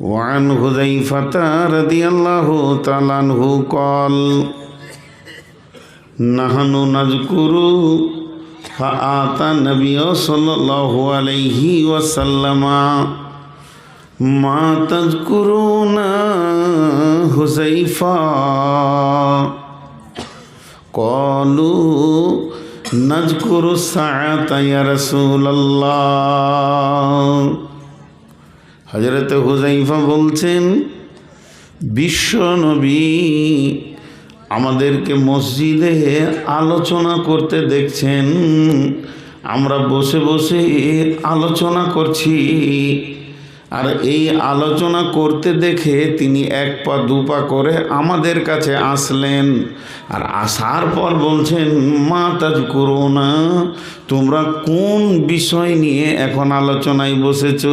وعن حذيفة رضي الله تعالى عنه قال نحن نذكر فآتى النبي صلى الله عليه وسلم ما تذكرون حذيفة قالوا نذكر الساعة يا رسول الله হজরত হুজাইফা বলছেন, বিশ্ব নবী আমাদেরকে মসজিদে আলোচনা করতে দেখছেন। আমরা বসে বসে আলোচনা করছি। আর এই আলোচনা করতে দেখে তিনি এক পা, দু পা করে আমাদের কাছে আসলেন। আর আসার পর বলছেন মা তাজ করো না তোমরা কোন বিষয় নিয়ে এখন আলোচনায় বসেছ?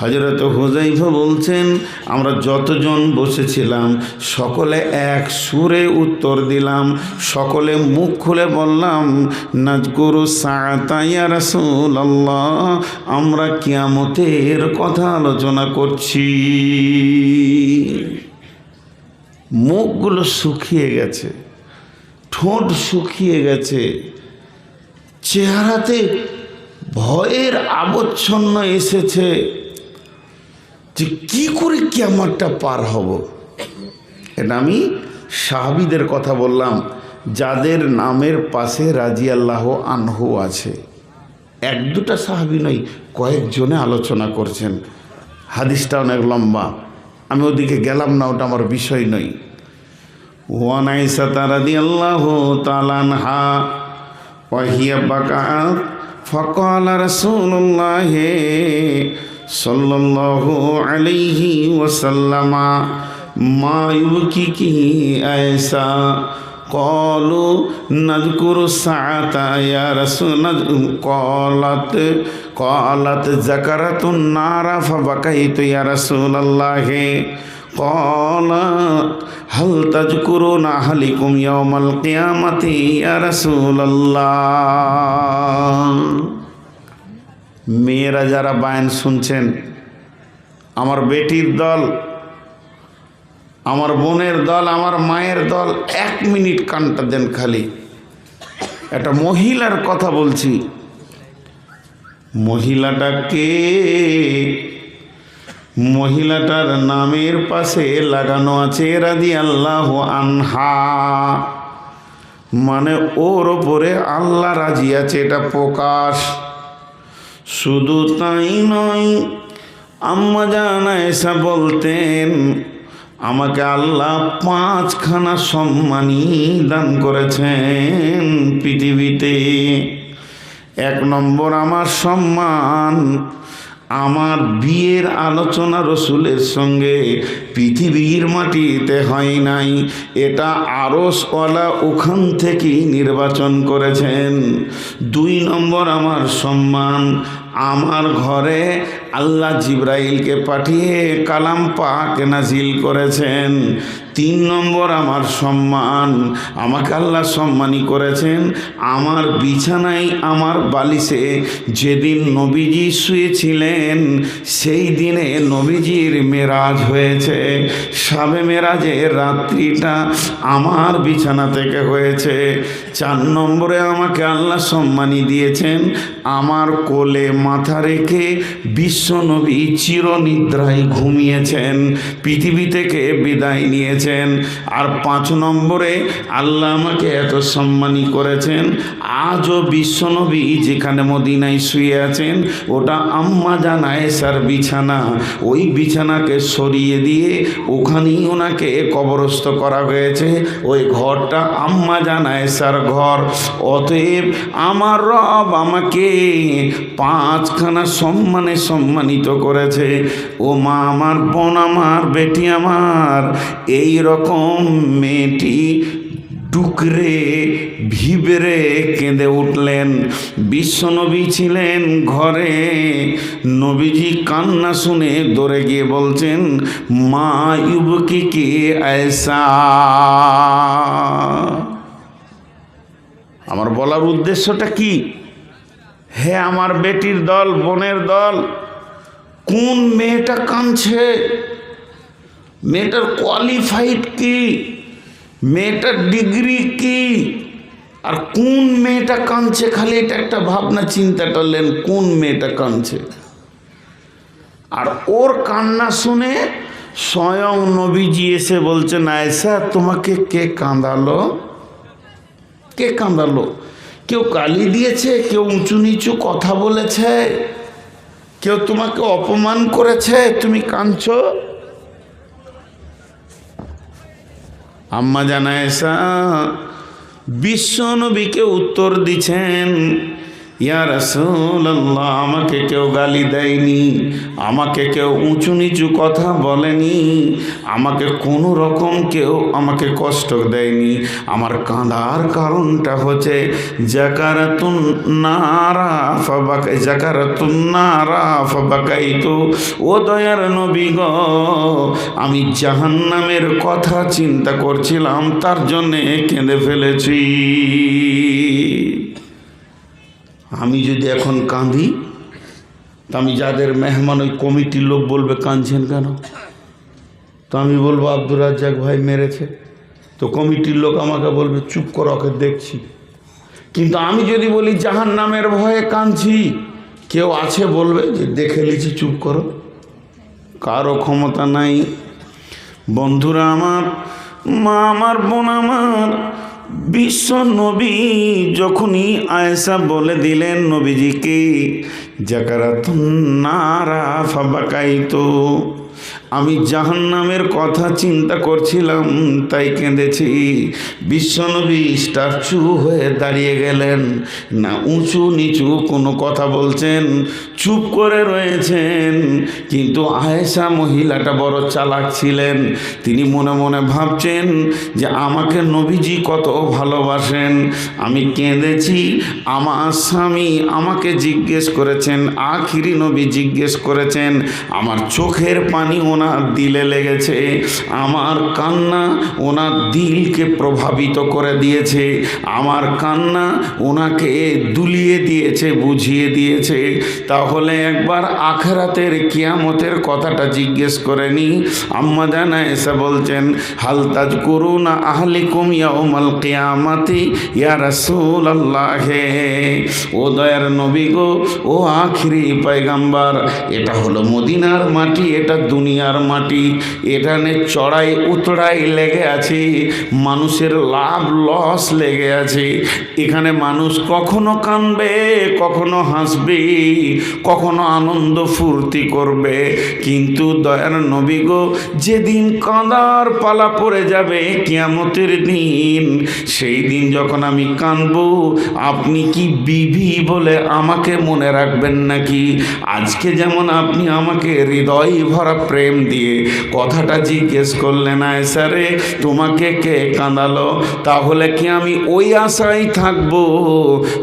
হজরত হুজাইফা বলছেন, আমরা যতজন বসেছিলাম, সকলে এক সুরে উত্তর দিলাম, সকলে মুখ খুলে বললাম, নাজকুরু সাতাইয়া রাসুল আল্লাহ আমরা কিয়ামতের কথা আলোচনা করছি। মুখগুলো শুকিয়ে গেছে, ঠোঁট শুকিয়ে গেছে, চেহারাতে ভয়ের আবচ্ছন্ন এসেছে যে কি করে কিয়ামতটা পার হব। এটা আমি সাহাবিদের কথা বললাম, যাদের নামের পাশে রাজি আল্লাহ আনহু আছে। এক দুটা সাহাবি নয়, কয়েকজনে আলোচনা করছেন। হাদিসটা অনেক লম্বা। আমি ওদিকে গেলাম না, ওটা আমার বিষয় নয়। ওয়ানাইসা আল্লাহ তালান আলাইহি ওয়াসাল্লামা قالوا نذكر الساعة يا رسول قالت قالت ذكرت النار فبكيت يا رسول الله قال هل تذكرون أهلكم يوم القيامة يا رسول الله মেয়েরা যারা বায়ন শুনছেন আমার বেটির দল আমার বোনের দল, আমার মায়ের দল, এক মিনিট কানটা দেন খালি। একটা মহিলার কথা বলছি। মহিলাটাকে মহিলাটার নামের পাশে লাগানো আছে রাজি আল্লাহ আনহা। মানে ওর ওপরে আল্লাহ রাজি আছে, এটা প্রকাশ। শুধু তাই নয়, আম্মা জানা এসা বলতেন আমাকে আল্লাহ পাঁচখানা সম্মানই দান করেছেন পৃথিবীতে। এক নম্বর আমার সম্মান, আমার বিয়ের আলোচনা রসুলের সঙ্গে পৃথিবীর মাটিতে হয় নাই। এটা আরসওয়ালা ওখান থেকেই নির্বাচন করেছেন। দুই নম্বর আমার সম্মান, আমার ঘরে আল্লাহ জিব্রাইলকে পাঠিয়ে কালাম পাক নাজিল করেছেন। তিন নম্বর আমার সম্মান, আমাকে আল্লাহ সম্মানী করেছেন। আমার বিছানায় আমার বালিশে যেদিন নবীজি শুয়েছিলেন, সেই দিনে নবীজির মেরাজ হয়েছে। সাবে মেরাজের রাত্রিটা আমার বিছানা থেকে হয়েছে। চার নম্বরে আমাকে আল্লাহ সম্মানী দিয়েছেন। আমার কোলে মাথা রেখে বিশ্বনবী চিরনিদ্রায় ঘুমিয়েছেন, পৃথিবী থেকে বিদায় নিয়েছেন। আর পাঁচ নম্বরে আল্লাহ আমাকে এত সম্মানী করেছেন। আজও বিশ্বনবী যেখানে মদিনায় শুয়ে আছেন, ওটা আম্মা জানায় স্যার বিছানা। ওই বিছানাকে সরিয়ে দিয়ে ওখানেই ওনাকে কবরস্থ করা হয়েছে। ওই ঘরটা আম্মা জানায়, স্যার, ঘর। অতএব আমার রব আমাকে পাঁচখানা সম্মানে সম্মানিত করেছে। ও মা আমার, বোন আমার, বেটি আমার, এই রকম মেয়েটি টুকরে ভিবরে কেঁদে উঠলেন। বিশ্বনবী ছিলেন ঘরে। নবীজি কান্না শুনে দৌড়ে গিয়ে বলছেন, মা ইউবকি কে ऐसा আমার বলার উদ্দেশ্যটা কি? হে আমার বেটির দল, বোনের দল, কোন মেয়েটা কাঁদছে? মেয়েটার কোয়ালিফাইড কি? মেয়েটার ডিগ্রি কি? আর কোন মেয়েটা কাঁদছে? খালি এটা একটা ভাবনা, চিন্তা করলেন, কোন মেয়েটা কাঁদছে? আর ওর কান্না শুনে স্বয়ং নবীজি এসে বলছেন আয়সা তোমাকে কে কাঁদালো? কে কাঁদালো? কেউ কালি দিয়েছে? কেউ উঁচু নিচু কথা বলেছে? কেউ তোমাকে অপমান করেছে? তুমি কাঁদছো? আম্মা জানায়সা বিশ্ব নবীকে উত্তর দিছেন ইয়া রাসূলুল্লাহ, আমাকে কেউ গালি দেয়নি, আমাকে কেউ উঁচু নিচু কথা বলেনি, আমাকে কোনো রকম কেউ আমাকে কষ্ট দেয়নি। আমার কাঁদার কারণটা হচ্ছে জাকারাতুন নারা ফাবাকাই জাকারাতুন নারা ফাবাকাই তো ও দয়ার নবী গ, আমি জাহান্নামের কথা চিন্তা করছিলাম, তার জন্যে কেঁদে ফেলেছি। আমি যদি এখন কাঁদি, তা আমি যাদের মেহমান ওই কমিটির লোক বলবে, কাঁদছেন কেন? তো আমি বলব, আব্দুর রাজ্জাক ভাই মেরেছে। তো কমিটির লোক আমাকে বলবে, চুপ করো, ওকে দেখছি। কিন্তু আমি যদি বলি জাহান নামের ভয়ে কাঁদছি। কেউ আছে বলবে যে, দেখে লিছি চুপ করো। কারও ক্ষমতা নাই। বন্ধুরা আমার, মা আমার, বোন আমার বিশ্ব নবী যখনই আয়েশা বলে দিলেন নবীজিকে জাকারাত নারা ফাবাকাইতো। আমি জাহান্নামের কথা চিন্তা করছিলাম, তাই কেঁদেছি। বিশ্বনবী স্ট্যাচু হয়ে দাঁড়িয়ে গেলেন। না, উঁচু নিচু কোনো কথা বলছেন, চুপ করে রয়েছেন। কিন্তু আয়েশা মহিলাটা বড় চালাক ছিলেন। তিনি মনে মনে ভাবছেন যে আমাকে নবীজি কত ভালোবাসেন। আমি কেঁদেছি, আমার স্বামী আমাকে জিজ্ঞেস করেছেন, আখিরি নবী জিজ্ঞেস করেছেন, আমার চোখের পানি ওনার দিলে লেগেছে, আমার কান্না ওনার দিলকে প্রভাবিত করে দিয়েছে, আমার কান্না ওনাকে দুলিয়ে দিয়েছে, বুঝিয়ে দিয়েছে। তাহলে একবার আখরাতের কিয়ামতের কথাটা জিজ্ঞেস করে নি। আম্মা জানা এসে বলছেন হালতাজ করুন আহলিকুম ইয়াউমাল কিয়ামাতি? ইয়া রাসূলুল্লাহে। ও দয়ার নবী গো, ও আখিরি পায়গাম্বার, এটা হলো মদিনার মাটি, এটা দুনিয়ার মাটি, এখানে চড়াই উতড়াই লেগে আছে, মানুষের লাভ লস লেগে আছে। এখানে মানুষ কখনো কানবে কখনো হাসবে, কখনো আনন্দ ফুর্তি করবে। কিন্তু দয়ার নবী গো, যেদিন কাঁদার পালা পড়ে যাবে কিয়ামতের দিন, সেই দিন যখন আমি কানবো আপনি কি বিভি বলে আমাকে মনে রাখবেন নাকি? আজকে যেমন আপনি আমাকে হৃদয় ভরা প্রেম দিয়ে কথাটা জিজ্ঞেস করলেন আয়সারে তোমাকে কে কাঁদালো? তাহলে কি আমি ওই আশায় থাকব?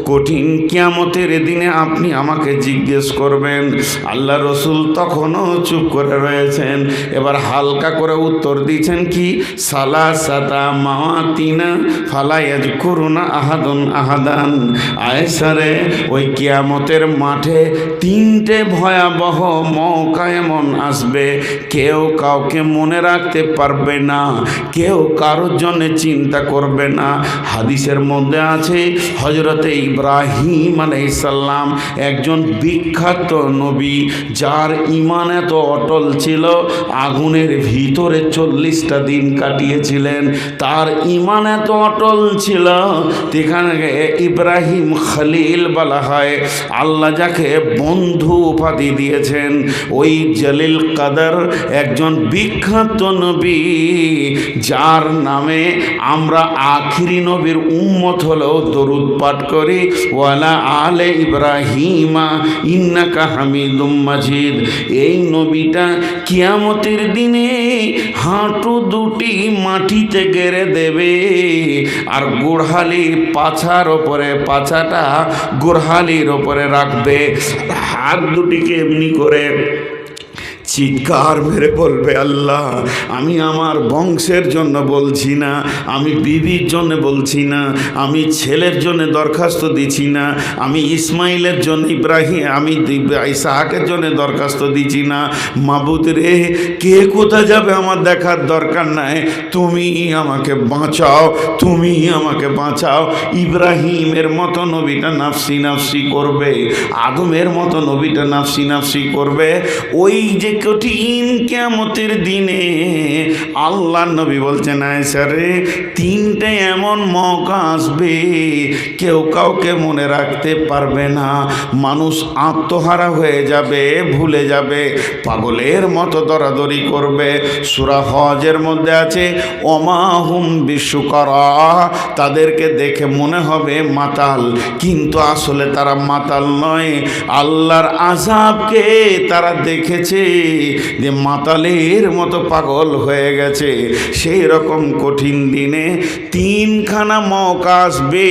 কঠিন কিয়ামতের দিনে আপনি আমাকে জিজ্ঞেস করবেন। আল্লাহ রসুল তখনও চুপ করে রয়েছেন। এবার হালকা করে উত্তর দিয়েছেন কি? সালা সাতা মাওয়া তিনা ফালায়াজ করুনা আহাদন আহাদান। আয়সারে ওই কিয়ামতের মাঠে তিনটে ভয়াবহ মৌকা এমন আসবে। কেউ কাউকে মনে রাখতে পারবে না, কেউ কারোর জন্য চিন্তা করবে না। হাদিসের মধ্যে আছে হজরতে ইব্রাহিম আলাইসাল্লাম একজন বিখ্যাত নবী, যার ইমান এত অটল ছিল, আগুনের ভিতরে চল্লিশটা দিন কাটিয়েছিলেন। তার ইমান এত অটল ছিল সেখানে ইব্রাহিম খলিল বলা হয়, আল্লাহ যাকে বন্ধু উপাধি দিয়েছেন, ওই জলিল কাদার একজন বিখ্যাত নবী, যার নামে আমরা আখিরি নবীর উম্মত হলেও দরুদ পাঠ করি। ওয়ালা আলে ইব্রাহিমা ইন্নাকা হামিদুম মাজিদ। এই নবীটা কিয়ামতের দিনে হাঁটু দুটি মাটিতে গেড়ে দেবে আর গোড়হালির পাছার ওপরে পাছাটা গোড়হালির ওপরে রাখবে। হাত দুটিকে এমনি করে চিৎকার মেরে বলবে আল্লাহ, আমি আমার বংশের জন্য বলছি না, আমি বিবির জন্য বলছি না, আমি ছেলের জন্য দরখাস্ত দিচ্ছি না, আমি ইসমাইলের জন্য, ইব্রাহিম, আমি ইসাহাকের জন্য দরখাস্ত দিচ্ছি না। মাবুদ রে, কে কোথায় যাবে আমার দেখার দরকার নাই? তুমি আমাকে বাঁচাও, তুমি আমাকে বাঁচাও। ইব্রাহিমের মতো নবীটা নাফসি নাফসি করবে, আদমের মতো নবীটা নাফসি নাফসি করবে। ওই যে কঠিন কেমতের দিনে আল্লাহ নবী বলছেন রে তিনটে এমন মৌকা আসবে, কেউ কাউকে মনে রাখতে পারবে না। মানুষ আত্মহারা হয়ে যাবে, ভুলে যাবে, পাগলের মতো দরাদরি করবে। সুরা হজের মধ্যে আছে অমাহুম বিশ্বকরা তাদেরকে দেখে মনে হবে মাতাল, কিন্তু আসলে তারা মাতাল নয়। আল্লাহর আজাবকে তারা দেখেছে। যে মাতালের মতো পাগল হয়ে গেছে সেই রকম কঠিন দিনে তিনখানা মৌকা আসবে,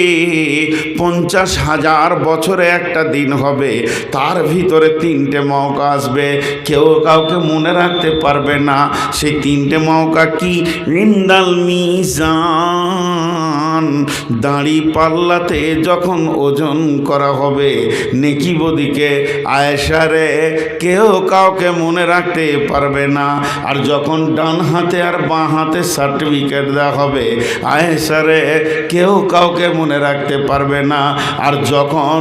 পঞ্চাশ হাজার বছরে একটা দিন হবে, তার ভিতরে তিনটে মৌকা আসবে। কেউ কাউকে মনে রাখতে পারবে না সেই তিনটে মৌকা কি? ইন্দাল মিজান। দাড়ি পাল্লাতে যখন ওজন করা হবে, নেকি বদিকে আয়েশারে কেউ কাউকে মনে রাখতে পারবে না। আর যখন ডান হাতে আর বাঁ হাতে সার্টিফিকেট দেওয়া হবে আয়েশারে কেউ কাউকে মনে রাখতে পারবে না। আর যখন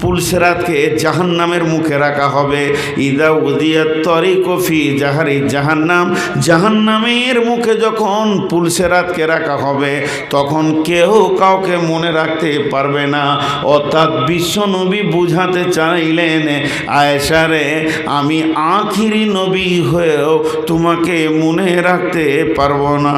পুলসেরাতকে জাহান নামের মুখে রাখা হবে, ইদা উদিয়া তরি কফি জাহারি জাহান্নাম, জাহান্নামের মুখে যখন পুলসেরাতকে রাখা হবে তখন কেউ কাউকে মনে রাখতে পারবে না। অর্থাৎ বিশ্বনবী বুঝাতে চাইলেন আয়েশারে আমি আখিরি নবী হয়েও তোমাকে মনে রাখতে পারব না।